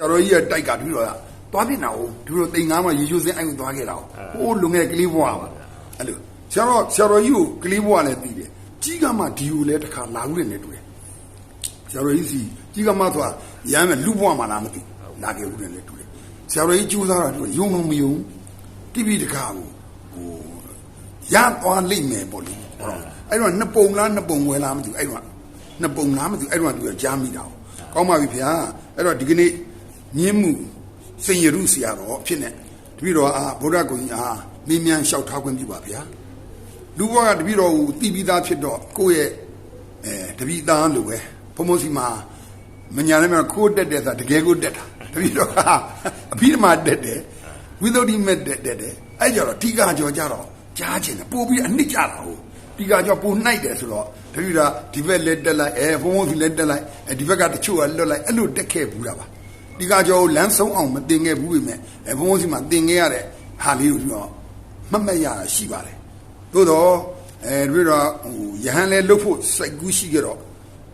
တော်တော်ကြီးရဲ့တိုက်ကတပည့်တော်ကသွားပြစ်တာဟုတ်ဒီလိုတိမ်ငါးမှရေချိုးစင်းအဲ့ကိုသွားခဲ့တာဟိုးလုံငယ်ကလေးဘွားပါအဲ့လိုဆရာတော်ဆရာတော်ကြီးကိုကလေးဘွားလည်းသိတယ်ကြီးကမှဒီကိုလည်းတစ်ခါလာဦးတယ်နဲ့တွေ့တယ်ဆရာတော်ကြီးစီကြီးကမှဆိုတာရမ်းမဲ့လူဘွားမှလားမသိလာခဲ့ဦးတယ်နဲ့တွေ့တယ်ဆရာတော်ကြီးကြိုးစားတာတွေ့ယုံလုံးမယုံတိပိတခါကိုဟိုရသွားလိမ့်မယ်ပေါ့လေအဲ့တော့နှစ်ပုံလားနှစ်ပုံဝယ်လားမသိဘူးအဲ့တော့နှစ်ပုံလားမသိဘူးအဲ့တော့သူကကြားမိတာကောင်းပါပြီဗျာအဲ့တော့ဒီကနေ့ မြင်းမှုစင်ရရုဆရာတော်ဖြစ်နေတပည့်တော်အားဗုဒ္ဓဂုဏ်ကြီးအားမင်းမြန်လျှောက်ထားခွင့်ပြုပါဗျာလူဘဝကတပည့်တော်ကိုတည်ပြီးသားဖြစ်တော့ကိုယ့်ရဲ့အဲတပည့်သားလိုပဲဘုံမစီမှာမညာလည်းမခိုးတက်တယ်ဆိုတာတကယ်ကိုတက်တာတပည့်တော်ကအဖိဓမ္မာတက်တယ်ဝိသုဒ္ဓိမဲ့တက်တက်တယ်အဲ့ကြတော့ထိကကြောကြတော့ကြားချင်တယ်ပို့ပြီးအနှစ်ကြတာဟုတ်ဒီကကြောပို့နှိုက်တယ်ဆိုတော့တပည့်တော်ဒီဘက်လက်တက်လိုက်အဲဘုံမစီလက်တက်လိုက်အဲဒီဘက်ကတချို့ကလွတ်လိုက်အဲ့လိုတက်ခဲ့ဘူးတာပါ ဒီကကြောလမ်းဆုံးအောင်မတင်ခဲ့ဘူးပဲမဲ့အဲဘုံမစီမှာတင်ခဲ့ရတဲ့ဟာလေးကိုတော့မှတ်မှတ်ရတာရှိပါတယ်သို့တော့အဲတပည့်တော်ဟိုယဟန်လဲလုတ်ဖို့စိတ်ကူးရှိကြတော့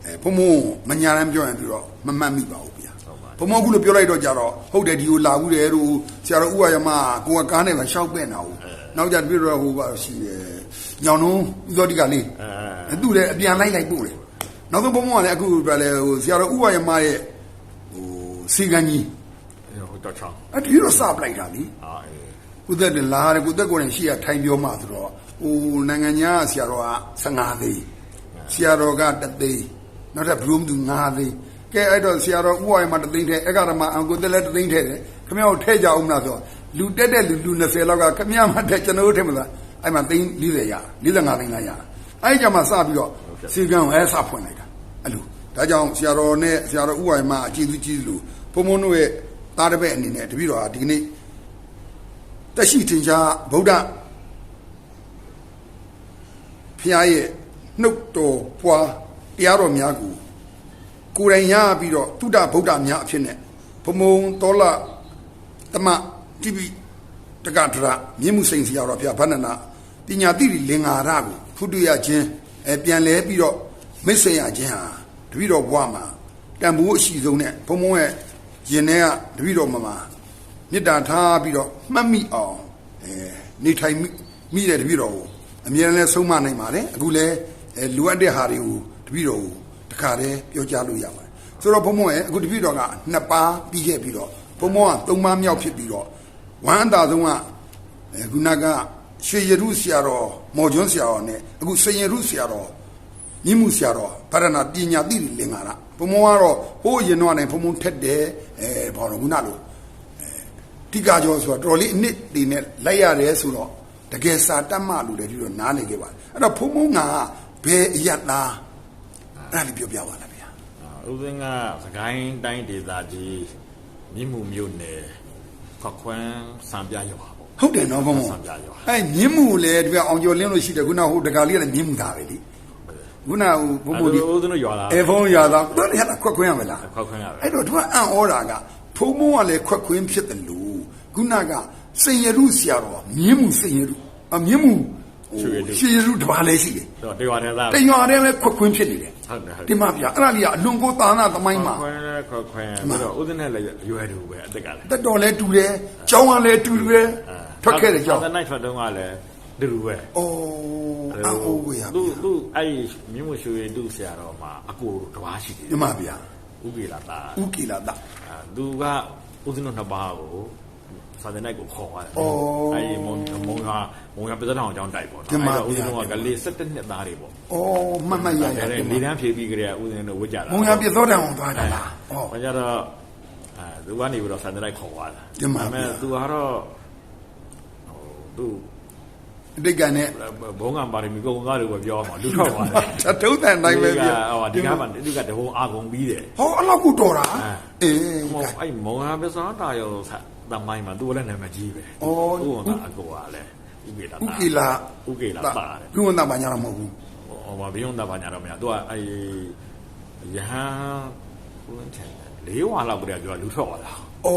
အဲဘုံမမညာရမ်းပြောရင်ပြီးတော့မမှတ်မိပါဘူးဗျာဘုံမကူလို့ပြောလိုက်တော့ကြတော့ဟုတ်တယ်ဒီကိုလာဘူးတယ်တို့ဆရာတော်ဥဝါယမကိုကကားနဲ့ပဲရှောက်ပဲ့နေတာဟုတ်နောက်ကြပြီးတော့ဟိုပါရှိတယ်ညောင်လုံးဥသောတိကလေးအဲသူ့လည်းအပြန်လိုက်လိုက်ပို့တယ်နောက်ဆုံးဘုံမကလည်းအခုပြလဲဟိုဆရာတော်ဥဝါယမရဲ့ဟို စီကံကြီးဟိုတော့ချောင်းအဲ့ဒီတော့စပလိုက်တာလीအာအေးကုသက်တယ်လာတယ်ကုသက်ကိုယ်နဲ့ရှိရထိုင်ပြောမှဆိုတော့ဟိုနိုင်ငံညာဆရာတော်က15သိန်းဆရာတော်ကတသိန်းနောက်ထပ်ဘလို့မသူ9သိန်းကဲအဲ့တော့ဆရာတော်ဥဝါယမတသိန်းထဲအဲ့ကဓမ္မအံကုသက်လည်းတသိန်းထဲတယ်ခမရကိုထဲကြအောင်မလားဆိုတော့လူတက်တဲ့လူလူ20လောက်ကခမရမှတဲ့ကျွန်တော်တို့ထဲမလားအဲ့မှာသိန်း40ရ45သိန်းလားရအဲ့ကြမှာစပြီးတော့စီကံကိုအဲ့စဖွင့်လိုက်တာအဲ့လို ဒါကြောင့်ဆရာတော်နဲ့ဆရာတော်ဥဝါယမအကြည့်သူကြည့်လို့ဘုံဘုံတို့ရဲ့သားတစ်ပည့်အနေနဲ့တပည့်တော်ဟာဒီကနေ့တက်ရှိထင်ရှားဗုဒ္ဓဖျားရဲ့နှုတ်တော်ပွားတရားတော်များကိုကိုယ်တိုင်ရပြီးတော့တုဒ္ဒဗုဒ္ဓများအဖြစ်နဲ့ဘုံဘုံတောလတမတိပိတက္ကဒရမြင့်မှုစိန်စီရတော်ဖျားဗန္နနာပညာတိလင်္ကာရကိုဖုတုရခြင်းအဲပြန်လဲပြီးတော့မိတ်ဆွေရခြင်းဟာ တပည့်တော်ဘဝမှာတန်ဖိုးအရှိဆုံးနဲ့ဘုံဘုံရဲ့ရင်ထဲကတပည့်တော်မှာမှာမေတ္တာထားပြီးတော့မှတ်မိအောင်အဲနေထိုင်မိမိတဲ့တပည့်တော်ကိုအမြဲတမ်းဆုံးမနိုင်ပါတယ်အခုလဲအဲလိုအပ်တဲ့ဟာတွေကိုတပည့်တော်ကိုတခါတည်းပြောကြားလို့ရပါတယ်ဆိုတော့ဘုံဘုံရဲ့အခုတပည့်တော်ကနှစ်ပါးပြီးခဲ့ပြီးတော့ဘုံဘုံကသုံးပါးမြောက်ဖြစ်ပြီးတော့ဝမ်းအသာဆုံးကအဲခုနကရွှေရရုဆရာတော်မော်ကျွန်းဆရာတော်နဲ့အခုစင်ရရုဆရာတော် မြင့်မှုဆရာတော်ဗရဏပညာတိလင်္ကာရဘုံဘုံကတော့ဟိုးရင်တော့နိုင်ဘုံဘုံထက်တယ်အဲဘာလို့ခုနလိုတိကကျော်ဆိုတော့တော်တော်လေးအနစ်တွေနဲ့လိုက်ရတယ်ဆိုတော့တကယ်စာတတ်မှလို့လည်းဒီတော့နားနေခဲ့ပါတယ်အဲ့တော့ဘုံဘုံကဘယ်အရတ်သားအဲ့ဒါလေးပြောပြပါလားဗျာဥစဉ်ကစကိုင်းတိုင်းဒေသကြီးမြင့်မှုမြို့နယ်ခွခွန်းစံပြရွာပေါ့ဟုတ်တယ်နော်ဘုံဘုံဆံပြရွာအဲ့မြင့်မှုလည်းဒီကအောင်ကျော်လင်းလို့ရှိတယ်ခုနဟိုတကာလေးကလည်းမြင့်မှုသားပဲလေ ခုနဟိုဘုံဘုံဒီဥစဉ်တို့ရွာလာအဲဖုန်းရသားတော်တယ်ဟာခွက်ခွင်းရမလားခွခွန်းရပဲအဲ့တော့သူကအံ့ဩတာကဖုံဖုံကလည်းခွက်ခွင်းဖြစ်တယ်လို့ခုနကစိန်ရရုဆရာတော်မြင်းမှုစိန်ရရုအမြင်းမှုရှင်ရရုတပါးလည်းရှိတယ်တော့တေဝါထဲသားတရွာတည်းပဲခွက်ခွင်းဖြစ်နေတယ်ဟုတ်တယ်ဟုတ်ဒီမှာဗျာအဲ့ဒါလေးကအလွန်ကိုသာနာသမိုင်းမှာခွန်းလဲခွခွန်းပြီးတော့ဥစဉ်နဲ့လည်းရွယ်တူပဲအတက်ကလည်းတက်တော်လည်းတူတယ်ကျောင်းကလည်းတူတယ်ထွက်ခဲ့တယ်ကျောင်းသာနိုင်ထွက်တော့ကလည်း တူတူပဲအော်အံ့ဩဝေရသူဗျာသူအဲ့မြင့်မှုရွှေတူဆရာတော်မှာအကိုတဘာရှိတယ်ဒီမှာဗျာဥကေလာတာဥကိလာတာအာသူကဥစဉ်တို့နှစ်ပါးကိုစာတဲ့နိုင်ကိုခေါ်ရတယ်အော်အဲ့ဒီမုံမုံကမုံကပြည်တော်အောင်အကြောင်းတိုက်ပေါ့ဒီမှာဥစဉ်တို့ကကလေး17နှစ်သားတွေပေါ့အော်မှတ်မှတ်ရရအဲ့ဒီဒီမှာနေတန်းဖြေပြီးကြတဲ့ဥစဉ်တို့ဝစ်ကြတာမုံရပြသောတံအောင်သွားတာလားအော်ဘာကြတော့အဲသူကနေပြီးတော့စာတဲ့နိုင်ခေါ်သွားတာဒီမှာဒါပေမဲ့သူကတော့ဟိုသူ အတိတ်ကနဲ့ဘုံကပါရမီကုံသားတွေပဲပြောမှာလူထောက်ပါတယ်တုံးတန်တိုင်းပဲဗျာဟိုဒီကမှဒီကတဘုံအာကုန်ပြီးတယ်ဟောအဲ့လောက်ကိုတော်တာအဲအေးဟိုအဲ့မောင်ဟာပစံတာရောသမိုင်းမှာသူလည်းနာမည်ကြီးပဲအော်ဥက္ကအကိုကလည်းဥကေတာဥကိလာဥကေလာတာတယ်ဘုဝန္တာဘာညာတော့မဟုတ်ဘူးဟိုမှာဘယုံတာဘာညာတော့မရသူကအဲ့ယဟန်ဘုန်းထန်လေးဝါလောက်ကြတဲ့သူကလူထွက်သွားတာ ဩ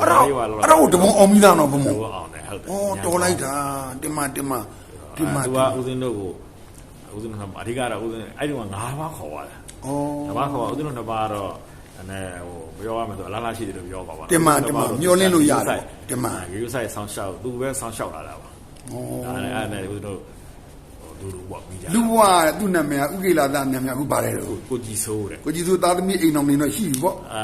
အဲ့တော့အဲ့တော့တဘုံအောင်မိသားတော့ဘုံလူမို့အောင်တယ်ဟုတ်တယ်ဩတော်လိုက်တာတင်မတင်မတင်မသူကဦးစင်းတို့ကိုဦးစင်းတို့ကအဓိကတော့ဦးစင်းအဲ့ဒီက၅ပါးခေါ်သွားတာဩငါးပါးခေါ်ဦးစင်းတို့နှစ်ပါးတော့အဲနဲ့ဟိုပြောရမယ်ဆိုအလားလားရှိတယ်လို့ပြောပါပါတင်ပါတင်ပါမျောလင်းလို့ရတယ်တင်ပါဂရုစိုက်ဆောင်းရှောက်သူပဲဆောင်းရှောက်လာတာပါဩဒါနဲ့အဲ့နဲ့ဦးတို့ ဟိုဒူဒူပေါ့ပြီးကြလူဘဝသူ့နာမည်ကဥကိလာသနာမည်ကအခုပါတယ်တော့ကိုကြီးဆိုးတယ်ကိုကြီးစုသားသမီးအိမ်တော်နေတော့ရှိပြီပေါ့အာ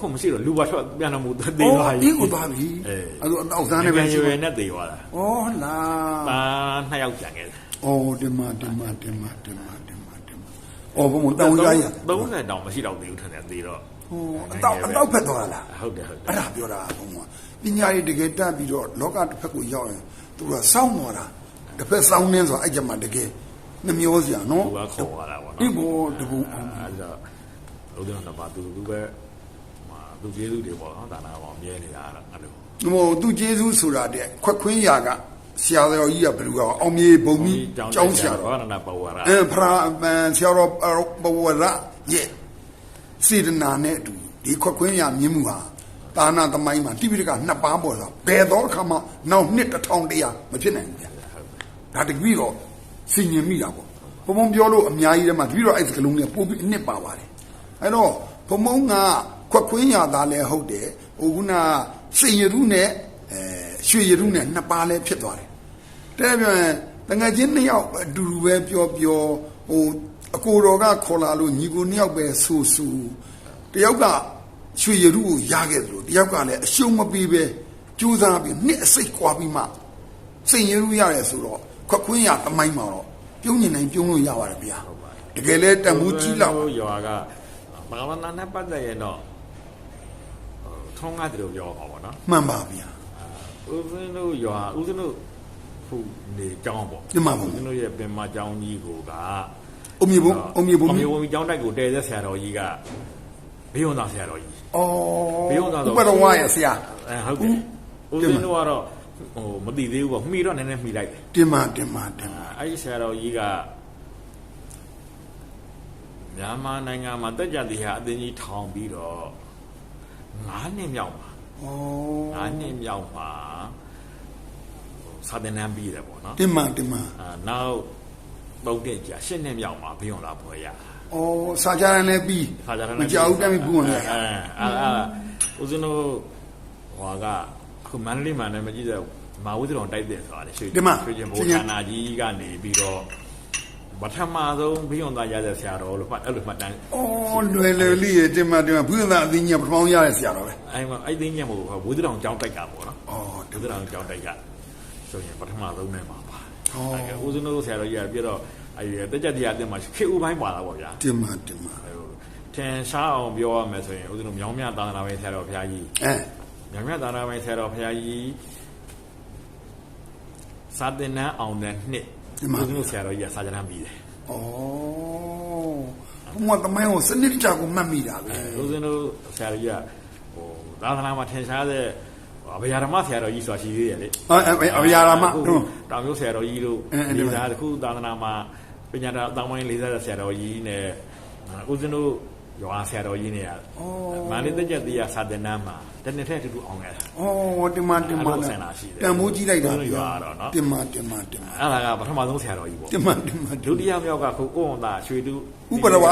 ခုမရှိတော့လူပါထွက်ပြန်တော့မူသေးဩသွားပြီဒီကိုသွားပြီအဲအဲ့ဒါအောက်သားနဲ့ပဲပြန်ရှိရွပါယ်နဲ့သေးသွားတာဩလာပါနှစ်ယောက်ကြံခဲ့တယ်ဩတင်ပါတင်ပါတင်ပါတင်ပါတင်ပါတင်ပါဩဘုံတောင်းရရ30တောင်မရှိတော့သေးဘူးထင်တယ်သေးတော့ဟိုအတော့အတော့ဖက်သွားလားဟုတ်တယ်ဟုတ်တယ်အဲ့ဒါပြောတာဘုံကပညာရေးတကယ်တက်ပြီးတော့လောကတစ်ဖက်ကိုရောက်ရင်သူကစောင်းသွားတာ တစ်ဖက်စောင်းနေဆိုတာအဲ့ကြမှာတကယ်နှမျောစရာနော်သူကခေါ်သွားတာပေါ့နော်ဒီဘောတဘူအောင်အဲ့ဒါဦးတို့ကတော့သူသူပဲဟာသူကျေးဇူးတွေပေါ့နော်ဒါနာပေါ့မြဲနေတာအဲ့လိုဒီမို့သူကျေးဇူးဆိုတာတဲ့ခွက်ခွင်းရာကဆရာတော်ကြီးကဘယ်လိုကအောင်မြေဘုံကြီးကျောင်းဆရာတော်ဘာနာပဝရအဲဖရာအမ်ဆရာတော်ဘဝရရဲ့စေတနာနဲ့အတူဒီခွက်ခွင်းရာမြင်မှုဟာတာနာသမိုင်းမှာတိပိဋကနှစ်ပါးပေါ်ဆိုဘယ်တော့အခါမှနောက်နှစ်တစ်ထောင်တရာမဖြစ်နိုင်ဘူးဗျာ ဒါတကွီတော့စင်ញင်မိတာပေါ့ဘုံဘုံပြောလို့အများကြီးတည်းမှာတကွီတော့အဲ့ဒီကလုံးနဲ့ပို့ပြီးအနှစ်ပါပါတယ်အဲ့တော့ဘုံဘုံကခွက်ခွင်းရာသားလည်းဟုတ်တယ်ဟိုခုနစင်ရရုနဲ့အဲရွှေရရုနဲ့နှစ်ပါးလည်းဖြစ်သွားတယ်တဲ့ပြန်တငယ်ချင်းနှစ်ယောက်အတူတူပဲပြောပြောဟိုအကိုတော်ကခေါ်လာလို့ညီကိုနှစ်ယောက်ပဲဆူဆူတယောက်ကရွှေရရုကိုရခဲ့သလိုတယောက်ကလည်းအရှုံးမပေးပဲကြိုးစားပြီးနှစ်အစိတ်ကွာပြီးမှစိန်ရရုရတယ်ဆိုတော့ ခွက်ခွင်းရတမိုင်းမှာတော့ပြုံးနေနိုင်ပြုံးလို့ရပါတယ်ဗျာတကယ်လဲတန်မိုးကြီးလောက်ရွာကဘာဝနာနဲ့ပတ်သက်ရင်တော့ထုံးကားတယ်လို့ပြောပါပေါ့နော်မှန်ပါဗျာဦးဇင်းတို့ရွာဦးဇင်းတို့ဖူနေကြောင်းပေါ့ဒီမှာပေါ့ဦးဇင်းတို့ရဲ့ပင်မကြောင်းကြီးကိုကအုံမြေဘုံအုံမြေဘုံအမြေဘုံကြောင်းတိုက်ကိုတည်တဲ့ဆရာတော်ကြီးကဘေးဝန်သားဆရာတော်ကြီးအော်ဘေးဝန်သားဥပတော်ဝါရဲ့ဆရာအဲဟုတ်တယ်ဦးဇင်းတို့ကတော့ ဟိုမသိသေးဘူးပေါ့မှီတော့နည်းနည်းမှီလိုက်တယ်တင်မာတင်မာတင်မာအဲ့ဒီဆရာတော်ကြီးကမြန်မာနိုင်ငံမှာတက်ကြတိဟာအသင်းကြီးထောင်ပြီးတော့9နှစ်မြောက်ပါဩ9နှစ်မြောက်မှာစာသင်တန်းပြီးတယ်ပေါ့နော်တင်မာတင်မာအာနောက်တော့တဲ့ကြာ10နှစ်မြောက်မှာဘယုံလာဖွဲ့ရဩစာကြရန်လည်းပြီးခါကြတယ်မကြောက်တမ်းပြီးဘူးဝင်လေအဲအာအာဦးဇင်းတို့ဟွာက အခုမန္တလေးမှာလည်းမကြည့်တဲ့မာဝုဒ္ဓတော်တိုက်တဲ့ဆိုတာလေရွှေရွှေချင်းဘုရားနာကြီးကနေပြီးတော့ပထမဆုံးဘယုံသားရတဲ့ဆရာတော်လို့မှတ်အဲ့လိုမှတ်တမ်းဩလွယ်လွယ်လေးရတင်မာတင်မာဘူးသာအသိဉာဏ်ပထမရတဲ့ဆရာတော်ပဲအဲ့မှာအဲ့သိညက်မို့ဝုဒ္ဓတော်ကျောင်းတိုက်တာပေါ့နော်ဩဝုဒ္ဓတော်ကျောင်းတိုက်ကဆိုရင်ပထမဆုံးနဲ့ပါပါဩအဲ့ဦးဇင်းတို့ဆရာတော်ကြီးကပြတော့အဲ့တက်ကြတရားတင်မှာခေဥပိုင်းပါလာပေါ့ဗျာတင်မာတင်မာဟိုထင်ရှားအောင်ပြောရမယ်ဆိုရင်ဦးဇင်းတို့မြောင်းမြသာသနာပိုင်ဆရာတော်ဘုရားကြီးအဲ မြောင်းမြသာသနာပိုင်ဆရာတော်ဘုရားကြီးစာတင်နန်းအောင်တဲ့နှစ်ဦးဇင်းတို့ဆရာတော်ကြီးကစာကြမ်းပြီးတယ်ဩဘုမတမိုင်းကိုစနစ်တကျကိုမှတ်မိတာပဲဦးဇင်းတို့ဆရာတော်ကြီးကဟိုသာသနာမှာထင်ရှားတဲ့အဗျာဓမ္မဆရာတော်ကြီးဆိုတာရှိသေးတယ်လေအဲအဗျာရာမအခုတို့တောင်မျိုးဆရာတော်ကြီးတို့အဲအဲ့ဒီဒီမှာသားတစ်ခုသာသနာမှာပညာတော်အတောင်းပိုင်းလေးစားတဲ့ဆရာတော်ကြီးနဲ့ဦးဇင်းတို့ ရွာဆရာတော်ကြီးနဲ့ကမန္တလေးတက်ကြတရားစာတင်နန်းမှာတနေ့ထက်အတူတူအောင်ခဲ့တာဩတင်မာတင်မာအဲ့လိုဆင်လာရှိတယ်တန်မိုးကြီးလိုက်တာဘုရားရွာတော့နော်တင်မာတင်မာတင်မာအဲ့ဒါကပထမဆုံးဆရာတော်ကြီးပေါ့တင်မာတင်မာဒုတိယမြောက်ကခုအိုဝန်သားရွှေတူဥပရဝ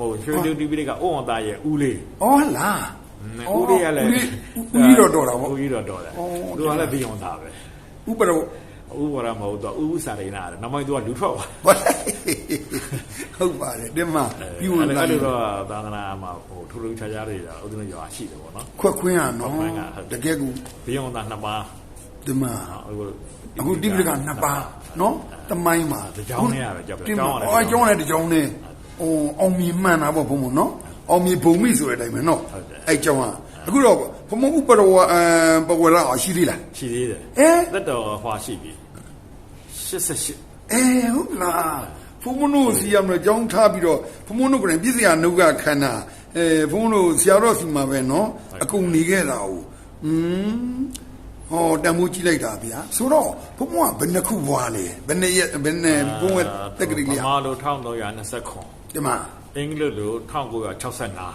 ဟိုရွှေတူတီပရိကအိုဝန်သားရဲ့ဦးလေးဩလားဦးလေးကလည်းဦးကြီးတော့တော်တာဗောဦးကြီးတော့တော်တယ်ဩသူကလည်းပြီးအောင်သားပဲဥပရောဥပရမဟုတ်တော့ဥဥစာရိနာတယ်နောက်မှသူကလူထွက်ပါဘာ ဟုတ်ပါတယ်တင်မာပြီးဝင်လာအဲ့လိုတော့သာသနာမှာဟိုထူးထူးခြားခြားတွေတော့ဥဒ္ဒနရွာရှိတယ်ပေါ့နော်ခွက်ခွင်းရနော်ခွက်ခွင်းကဟုတ်တကယ်ကူဘယုံသားနှစ်ပါးတင်မာဟိုအခုတိပိဋကနှစ်ပါးနော်တမိုင်းမှာတစ်ကြောင်းနဲ့ရပဲကြောက်တယ်တင်မာကြောင်းရတယ်အော်ကျောင်းနဲ့တကျောင်းနဲ့ဟိုအောင်မြင်မှန်တာပေါ့ဘုံဘုံနော်အောင်မြင်ဘုံမိဆိုတဲ့အတိုင်းပဲနော်ဟုတ်တယ်အဲ့ကျောင်းကအခုတော့ဘုံဘုံဥပရောအမ်ပဝရအောင်ရှိသေးလားရှိသေးတယ်အဲသက်တော်ဟွာရှိပြီ88အဲဟုတ်လား ဘုံဘုံတို့စီရမလို့ကျောင်းထားပြီးတော့ဘုံဘုံတို့ကလည်းပြည့်စရာနှုတ်ကခန္ဓာအဲဘုံဘုံတို့ဆရာတော်စီမှာပဲနော်အကုန်နေခဲ့တာဟုတ်อืมဟောတန်မိုးကြည့်လိုက်တာဗျာဆိုတော့ဘုံဘုံကဘယ်နှခုဘွားလဲဘယ်နှစ်ရက်ဘယ်နဲ့ဘုံရဲ့တက်ကလေးဗလေးမာလို1329ဒီမှာအင်္ဂလိပ်လို1965